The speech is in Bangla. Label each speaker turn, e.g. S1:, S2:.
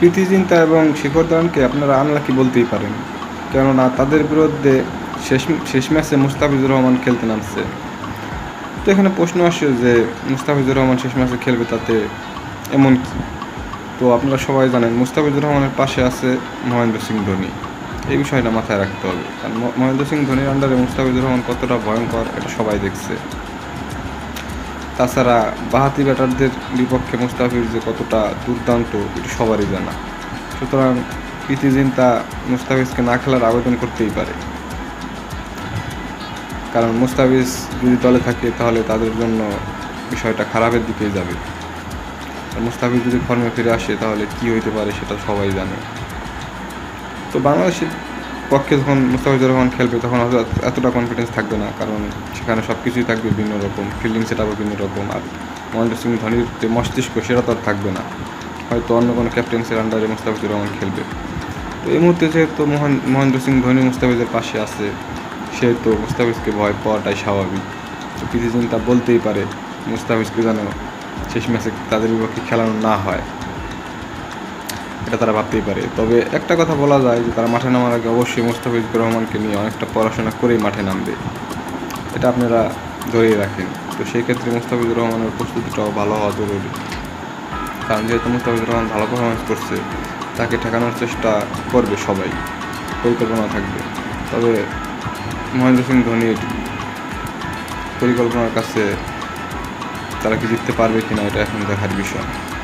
S1: প্রীতি চিন্তা এবং শিখর ধাওয়ানকে আপনারা আনলাকি বলতেই পারেন। কেননা তাদের বিরুদ্ধে শেষ শেষ ম্যাচে মুস্তাফিজুর রহমান খেলতে নামছে। তো এখানে প্রশ্ন আসে যে, মুস্তাফিজুর রহমান শেষ ম্যাচে খেলবে তাতে এমন কি? তো আপনারা সবাই জানেন, মুস্তাফিজুর রহমানের পাশে আছে মহেন্দ্র সিং ধোনি। এই বিষয়টা মাথায় রাখতে হবে। কারণ মহেন্দ্র সিং ধোনির আন্ডারে মুস্তাফিজুর রহমান কতটা ভয়ঙ্কর, এটা সবাই দেখছে। তাছাড়া বাহাতি ব্যাটারদের বিপক্ষে মুস্তাফিজ যে কতটা দুর্দান্ত, এটা সবারই জানা। সুতরাং জিন্তা মুস্তাফিজকে না খেলার আবেদন করতেই পারে। কারণ মুস্তাফিজ যদি দলে থাকে, তাহলে তাদের জন্য বিষয়টা খারাপের দিকেই যাবে। আর মুস্তাফিজ যদি ফর্মে ফিরে আসে, তাহলে কি হইতে পারে সেটা সবাই জানে। তো বাংলাদেশের পক্ষে যখন মুস্তাফিজুর রহমান খেলবে, তখন হয়তো এতটা কনফিডেন্স থাকবে না, কারণ সেখানে সব কিছুই থাকবে ভিন্ন রকম ফিল্ডিং সেট আপও ভিন্ন রকম, আর মহেন্দ্র সিং ধোনির যে মস্তিষ্ক, সেটা তো আর থাকবে না। হয়তো অন্য কোনো ক্যাপ্টেন্সির আন্ডারে মুস্তাফিজুর রহমান খেলবে। তো এই মুহূর্তে যেহেতু মোহন, মহেন্দ্র সিং ধোনি মুস্তাফিজের পাশে আছে, সেহেতু মুস্তাফিজকে ভয় পাওয়াটাই স্বাভাবিক। তো প্রীতি চিন্তা বলতেই পারে, মুস্তাফিজকে যেন শেষ ম্যাচে তাদের বিপক্ষে খেলানো না হয়। এটা তারা ভাবতেই পারে। তবে একটা কথা বলা যায় যে, তারা মাঠে নামার আগে অবশ্যই মুস্তাফিজুর রহমানকে নিয়ে অনেকটা পড়াশোনা করেই মাঠে নামবে। এটা আপনারা ধরেই রাখেন। তো সেই ক্ষেত্রে মুস্তাফিজুর রহমানের প্রস্তুতিটাও ভালো হওয়া জরুরি। কারণ যেহেতু মুস্তাফিজুর রহমান ভালো পারফরমেন্স করছে, তাকে ঠেকানোর চেষ্টা করবে সবাই। পরিকল্পনা থাকবে। তবে মহেন্দ্র সিং ধোনির পরিকল্পনার কাছে তারা কি জিততে পারবে কিনা, এটা এখন দেখার বিষয়।